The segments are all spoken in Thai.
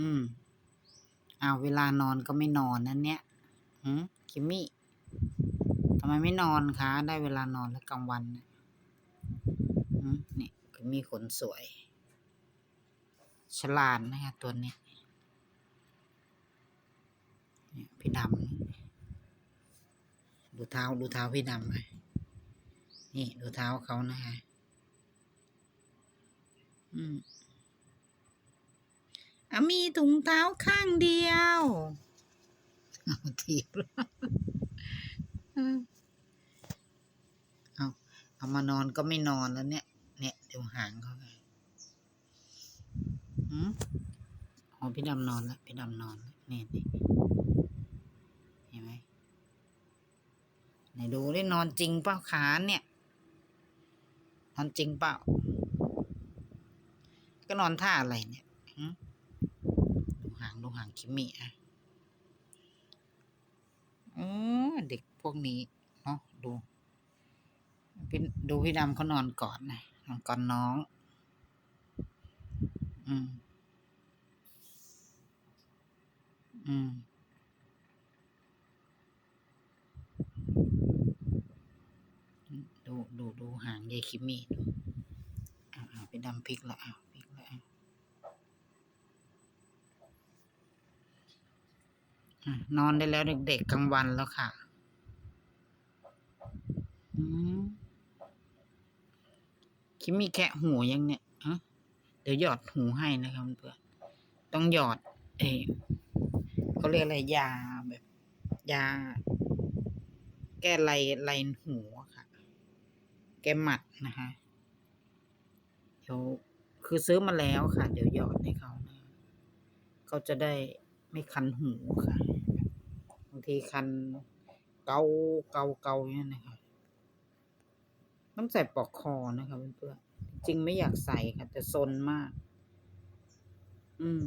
อืมอ้าวเวลานอนก็ไม่นอนนั่นเนี่ยหืมคิมมี่ทำไมไม่นอนคะ ได้เวลานอนแล้วกลางวันนะหืมนี่คิมมี่ขนสวย ฉลาดนะคะตัวนี้พี่ดำดูเท้าดูเท้าพี่ดำไหมนี่ดูเท้าเขานะคะอืม มีถุงเท้าข้างเดียวเอาทีบอืมเอาเอามานอนก็ไม่นอนแล้วเนี่ย เนี่ยเดี๋ยวหางเขาไงอืมอ๋อพี่ดำนอนแล้วพี่ดำนอนแล้วนี่นี่เห็นไหมไหนดูได้นอนจริงเปล่าขาเนี่ย นอนจริงเปล่า ก็นอนท่าอะไรเนี่ย ดูหางหางคิมมี่อะอ๋อเด็กพวกนี้เนาะดูพี่ดูพี่ดำเขานอนก่อนนะนอนก่อนน้อง อืม อืม ดูดูดูหางยายคิมมี่ดูอ่าอ่ดำพริกละอะอะ นอนได้แล้วเด็กๆกลางวันแล้วค่ะคิมมีแคะหูยังเนี่ยเดี๋ยวหยอดหูให้นะครับเพื่อนต้องหยอด เอเขาเรียกอะไรยาแบบ ยา แก้ไรไรหูค่ะ แก้หมัดนะคะเดี๋ยวคือซื้อมาแล้วค่ะ เดี๋ยวหยอดให้เขานะเขาจะได้ไม่คันหูค่ะ ทีคันเกาเกาเกาเนี่ยนะคะต้องใส่ปลอกคอนะคะเพื่อนๆจริงไม่อยากใส่ค่ะ แต่ซนมาก อืม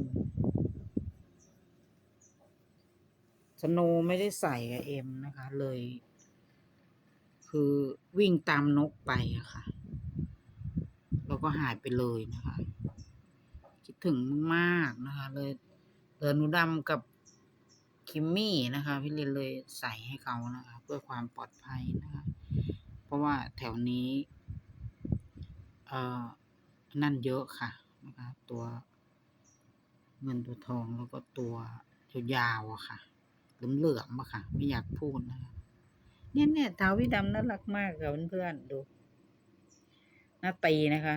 สโนว์ไม่ได้ใส่กับเอ็มนะคะ เลย คือวิ่งตามนกไปอะค่ะ แล้วก็หายไปเลยนะคะ คิดถึงมากๆนะคะ เลยเดินนูดำกับ คิมมี่นะคะพี่ลินเลยใส่ให้เขานะคะเพื่อความปลอดภัยนะคะ เพราะว่าแถวนี้ เอ่อ นั่นเยอะค่ะนะคะตัวเงินตัวทองแล้วก็ตัวยาวๆอะค่ะเหลืองๆอะค่ะ ไม่อยากพูดนะคะเนี่ยเนี่ยเท้าพี่ดำน่ารักมากค่ะเพื่อนๆดูหน้าตีนะคะ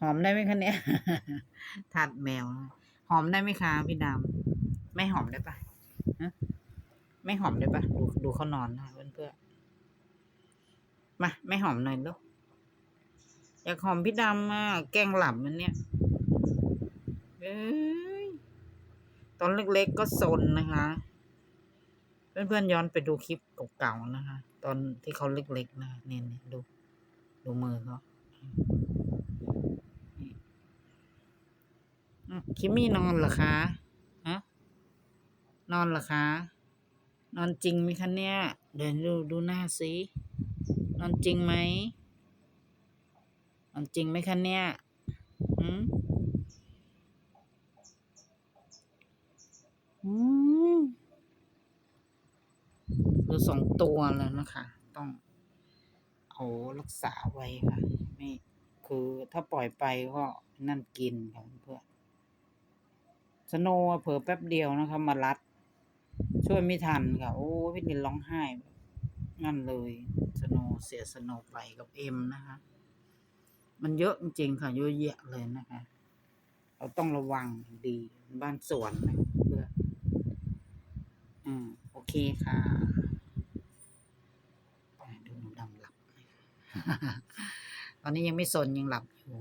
หอมได้ไหมคะเนี่ยทาดแมว หอมได้ไหมคะพี่ดำ ไม่หอมได้ปะไม่หอมได้ปะดูดูเขานอนนะเพื่อนๆมาไม่หอมหน่อยลูกอยากหอมพี่ดำอะแกล้งหลับมันเนี่ยเอ้ยตอนเล็กๆก็ซนนะคะ เพื่อนๆย้อนไปดูคลิปเก่าๆนะคะ ตอนที่เขาเล็กๆนะเนี่ยเนี่ยดู ดูมือเขาคิมมี่นอนเหรอคะ นอนเหรอคะ นอนจริงไหมคะเนี่ย เดี๋ยวดูดูหน้าสิ นอนจริงไหม นอนจริงไหมคะเนี่ยอืมอืมหรือสองตัวแล้วนะคะ ต้องเอารักษาไว้ค่ะไม่คือถ้าปล่อยไปก็นั่นกินค่ะเพื่อนสโนว์เผลอแป๊บเดียวนะคะ มารัด ช่วยไม่ทันค่ะ โอ้พี่นินร้องไห้นั่นเลยสโนเสียสโนไปกับเอ็มนะคะ มันเยอะจริงๆค่ะเยอะแยะเลยนะคะ เราต้องระวังดีบ้านสวนนะเพื่ออืมโอเคค่ะดูหนูดำหลับ ตอนนี้ยังไม่สนยังหลับอยู่